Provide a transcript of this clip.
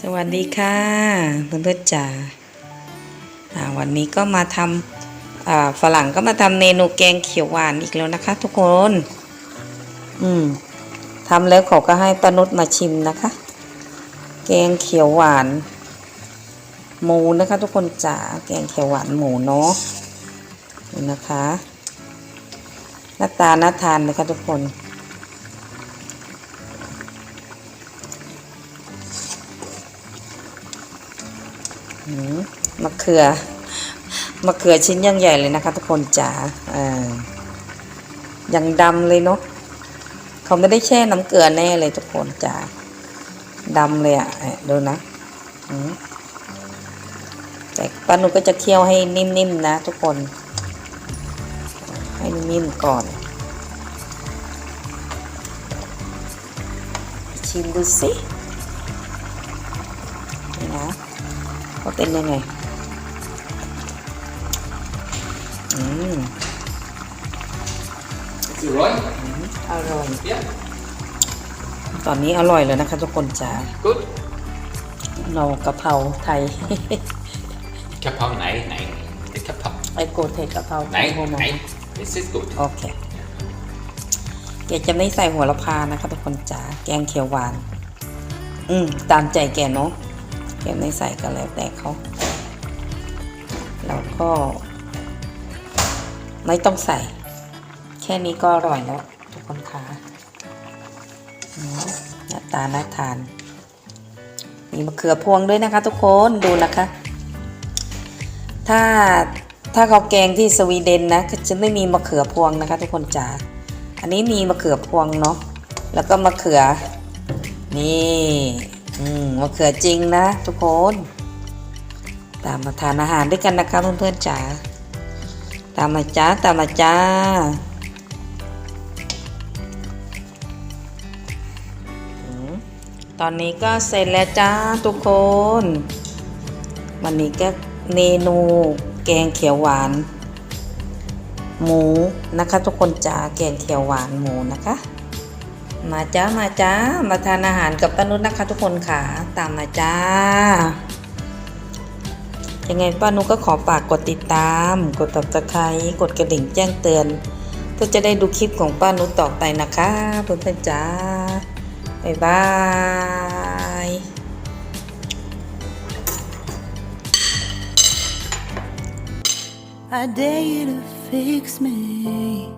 สวัสดีค่ะเพื่อนๆจ๋าอ่าวันนี้ก็มาทำฝรั่งก็มาทำเมนูแกงเขียวหวานอีกแล้วนะคะ ทุกคน อืมทำแล้วเขาก็ให้ปนุชมาชิมนะคะ แกงเขียวหวาน หมูนะคะ ทุกคนจ๋าแกงเขียวหวานหมูเนาะนี่นะคะหน้าตาน่าทานเลยค่ะทุกคน มะเขือมะเขือชิ้นยังใหญ่เลยนะคะ ทุกคนจ๋าอ่ายังดำเลยเนาะเขาไม่ได้แช่น้ำเกลือแน่เลยทุกคนจ๋าดำเลยอะ่ะดูนะแต่ป้าหนูก็จะเคี่ยวให้นิ่มๆนะ ทุกคน ให้นิ่มๆก่อน ชิมดูสินี่นะว่าเป็นยังไงอืม Is it right? อร่อย Yeah. ตอนนี้อร่อยแล้วนะคะทุกคนจ๋า Good. เรากะเพราไทย Cà phao này, này. Cái cà phao. ไอโกเทกะเพราไทย Này, โฮโม này. This is good. โอเคแกจะไม่ใส่หัวละพานะคะทุกคนจ๋าแกงเขียวหวาน อืมตามใจแกเนาะ แกไม่ใส่ก็แล้วแต่เขา แล้วก็ ไม่ต้องใส่ แค่นี้ก็อร่อยแล้ว ทุกคนคะหน้าตาน่าทาน มีมะเขือพวงด้วยนะคะ ทุกคนดูนะคะ ถ้าถ้าเขาแกงที่สวีเดนนะจะไม่มีมะเขือพวงนะคะ ทุกคนจ๋าอันนี้มีมะเขือพวงเนาะแล้วก็มะเขือนี่ อืมมะเขือจริงนะทุกคน ตามมาทานอาหารด้วยกันนะคะเพื่อนๆจ๋าตามมาจ้าตามมาจ้าตอนนี้ก็เสร็จแล้วจ้าทุกคน วันนี้ก็เมนูแกงเขียวหวาน หมูนะคะ ทุกคนจ้าแกงเขียวหวานหมูนะคะ มาจ้ามาจ้ามาทานอาหารกับป้านุชนะคะ ทุกคนค่ะ ตามมาจ้า ยังไงป้านุชก็ขอฝากกดติดตาม กดติดตามกดกระดิ่งแจ้งเตือน เพื่อจะได้ดูคลิปของป้านุชต่อไปนะคะเพื่อนๆจ้าบ๊ายบาย I dare you to fix me.